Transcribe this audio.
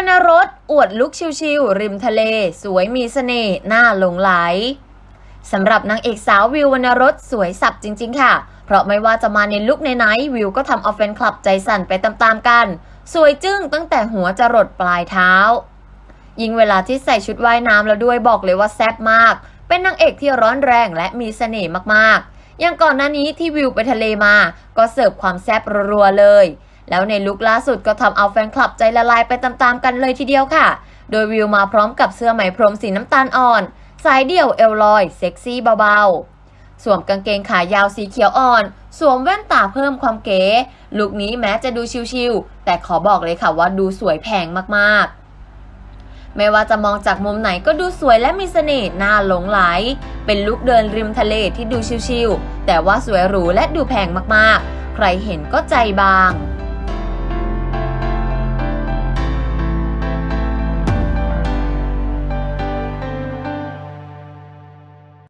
รรณรสอวดลุกชิวๆริมทะเล สวยมีเสน่ห์น่าหลงไหลสำหรับนางเอกสาววิววรรณรสสวยสับจริง ๆ ค่ะ เพราะไม่ว่าจะมาในลุคไหนๆวิวก็ทำเอาแฟนคลับใจสั่นไปตามๆกัน สวยจึ้งตั้งแต่หัวจรดปลายเท้า ยิ่งเวลาที่ใส่ชุดว่ายน้ำแล้วด้วยบอกเลยว่าแซ่บมาก เป็นนางเอกที่ร้อนแรงและมีเสน่ห์มากๆ อย่างก่อนหน้านี้ที่วิวไปทะเลมา ก็เสิร์ฟความแซ่บรัวๆเลย แล้วในลุคล่าสุดก็ทำเอาแฟนคลับใจละลายไปตามๆกันเลยทีเดียวค่ะ โดยวิวมาพร้อมกับเสื้อไหมพรมสีน้ำตาลอ่อน สายเดี่ยวเอวลอย เซ็กซี่เบาๆ สวมกางเกงขายาวสีเขียวอ่อน สวมแว่นตาเพิ่มความเก๋ ลุคนี้แม้จะดูชิวๆ แต่ขอบอกเลยค่ะว่าดูสวยแพงมากๆไม่ว่าจะมองจากมุมไหนก็ดูสวยและมีเสน่ห์น่าหลงไหล เป็นลุคเดินริมทะเลที่ดูชิวๆ แต่ว่าสวยหรูและดูแพงมากๆ ใครเห็นก็ใจบาง